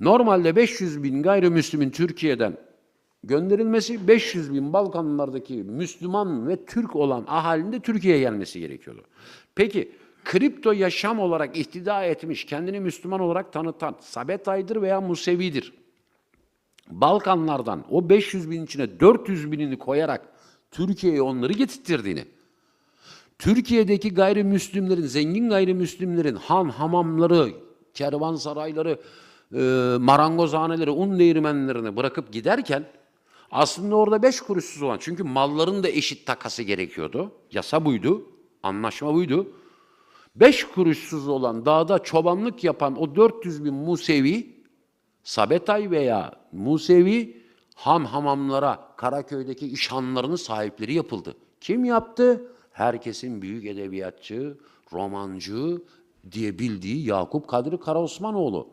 Normalde 500 bin gayrimüslimin Türkiye'den gönderilmesi 500 bin Balkanlardaki Müslüman ve Türk olan ahalinin de Türkiye'ye gelmesi gerekiyordu. Peki kripto yaşam olarak ihtida etmiş, kendini Müslüman olarak tanıtan Sabetay'dır veya Musevi'dir. Balkanlardan o 500 bin içine 400 binini koyarak Türkiye'ye onları getirttirdiğini, Türkiye'deki gayrimüslimlerin, zengin gayrimüslimlerin han hamamları, kervansarayları, e, marangozhaneleri, un değirmenlerini bırakıp giderken aslında orada beş kuruşsuz olan, çünkü malların da eşit takası gerekiyordu. Yasa buydu, anlaşma buydu. Beş kuruşsuz olan dağda çobanlık yapan o 400 bin Musevi, Sabetay veya Musevi han hamamlara Karaköy'deki işhanlarının sahipleri yapıldı. Kim yaptı? Herkesin büyük edebiyatçı, romancı diye bildiği Yakup Kadri Karaosmanoğlu.